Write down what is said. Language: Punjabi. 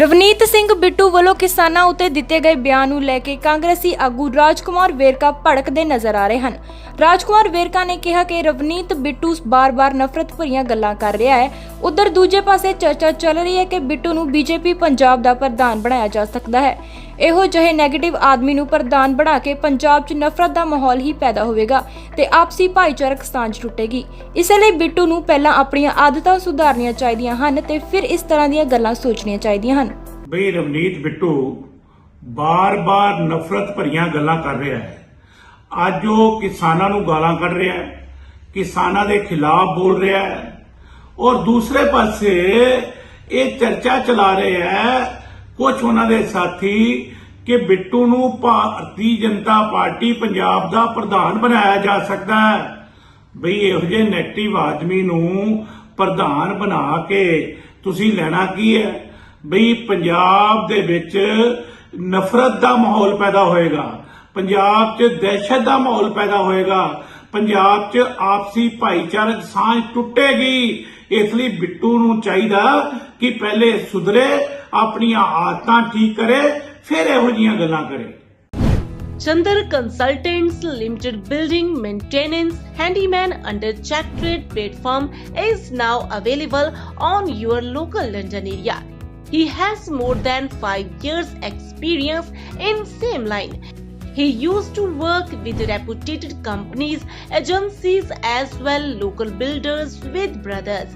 ਰਵਨੀਤ ਸਿੰਘ ਬਿੱਟੂ ਵੱਲੋਂ ਕਿਸਾਨਾਂ ਉਤੇ ਦਿੱਤੇ ਗਏ ਬਿਆਨ ਨੂੰ ਲੈ ਕੇ ਕਾਂਗਰਸੀ ਆਗੂ ਰਾਜਕੁਮਾਰ ਵੇਰਕਾ ਭੜਕਦੇ ਨਜ਼ਰ ਆ ਰਹੇ ਹਨ। ਰਾਜਕੁਮਾਰ ਵੇਰਕਾ ਨੇ ਕਿਹਾ ਕਿ ਰਵਨੀਤ ਬਿੱਟੂ ਬਾਰ-ਬਾਰ ਨਫ਼ਰਤ ਭਰੀਆਂ ਗੱਲਾਂ ਕਰ ਰਿਹਾ ਹੈ। ਉਧਰ ਦੂਜੇ ਪਾਸੇ ਚਰਚਾ ਚੱਲ ਰਹੀ ਹੈ ਕਿ ਬਿੱਟੂ ਨੂੰ ਬੀਜੇਪੀ ਪੰਜਾਬ ਦਾ ਪ੍ਰਧਾਨ ਬਣਾਇਆ ਜਾ ਸਕਦਾ ਹੈ। ਇਹੋ ਜਿਹੇ 네ਗੇਟਿਵ ਆਦਮੀ ਨੂੰ ਪ੍ਰਧਾਨ ਬਣਾ ਕੇ ਪੰਜਾਬ 'ਚ ਨਫ਼ਰਤ ਦਾ ਮਾਹੌਲ ਹੀ ਪੈਦਾ ਹੋਵੇਗਾ ਤੇ ਆਪਸੀ ਭਾਈਚਾਰਕ ਸਾਂਝ ਟੁੱਟੇਗੀ। ਇਸੇ ਲਈ ਬਿੱਟੂ ਨੂੰ ਪਹਿਲਾਂ ਆਪਣੀਆਂ ਆਦਤਾਂ ਸੁਧਾਰਨੀਆਂ ਚਾਹੀਦੀਆਂ ਹਨ ਤੇ ਫਿਰ ਇਸ ਤਰ੍ਹਾਂ ਦੀਆਂ ਗੱਲਾਂ ਸੋਚਣੀਆਂ ਚਾਹੀਦੀਆਂ ਹਨ। ਬਈ ਰਵਨੀਤ, ਬਿੱਟੂ, ਬਾਰ-ਬਾਰ ਨਫ਼ਰਤ ਭਰੀਆਂ ਗੱਲਾਂ ਕਰ ਰਿਹਾ ਹੈ। ਅੱਜ ਉਹ ਕਿਸਾਨਾਂ ਨੂੰ ਗਾਲਾਂ ਕੱਢ ਰਿਹਾ ਹੈ, ਕਿਸਾਨਾਂ ਦੇ ਖਿਲਾਫ ਬੋਲ ਰਿਹਾ ਹੈ। ਔਰ ਦੂਸਰੇ ਪਾਸੇ ਇਹ ਚਰਚਾ ਚਲਾ ਰਿਹਾ ਹੈ ਕੁਝ ਉਹਨਾਂ ਦੇ ਸਾਥੀ ਕਿ ਬਿੱਟੂ ਨੂੰ ਭਾਰਤੀ ਜਨਤਾ ਪਾਰਟੀ ਪੰਜਾਬ ਦਾ ਪ੍ਰਧਾਨ ਬਣਾਇਆ ਜਾ ਸਕਦਾ ਹੈ। ਬਈ ਇਹੋ ਜਿਹੇ ਨੈਗੇਟਿਵ ਆਦਮੀ ਨੂੰ ਪ੍ਰਧਾਨ ਬਣਾ ਕੇ ਤੁਸੀਂ ਲੈਣਾ ਕੀ ਹੈ? ਬਈ ਪੰਜਾਬ ਦੇ ਵਿੱਚ ਨਫ਼ਰਤ ਦਾ ਮਾਹੌਲ ਪੈਦਾ ਹੋਏਗਾ। ਪੰਜਾਬ 'ਚ ਦਹਿਸ਼ਤ ਦਾ ਮਾਹੌਲ ਪੈਦਾ ਹੋਏਗਾ। ਪੰਜਾਬ 'ਚ ਆਪਸੀ ਭਾਈਚਾਰਕ ਸਾਂਝ ਟੁੱਟੇਗੀ। ਇਸ ਲਈ ਬਿੱਟੂ ਨੂੰ ਚਾਹੀਦਾ ਕਿ ਪਹਿਲੇ ਸੁਧਰੇ ਆਪਣੀਆਂ ਆਦਤਾਂ ਠੀਕ ਕਰੇ ਫਿਰ ਇਹੋ ਜਿਹੀਆਂ ਗੱਲਾਂ ਕਰੇ Chandar Consultants Limited Building Maintenance Handyman under Check Trade platform is now available on your local London area. He has more than 5 years experience in same line. He used to work with reputed companies, agencies as well local builders with brothers.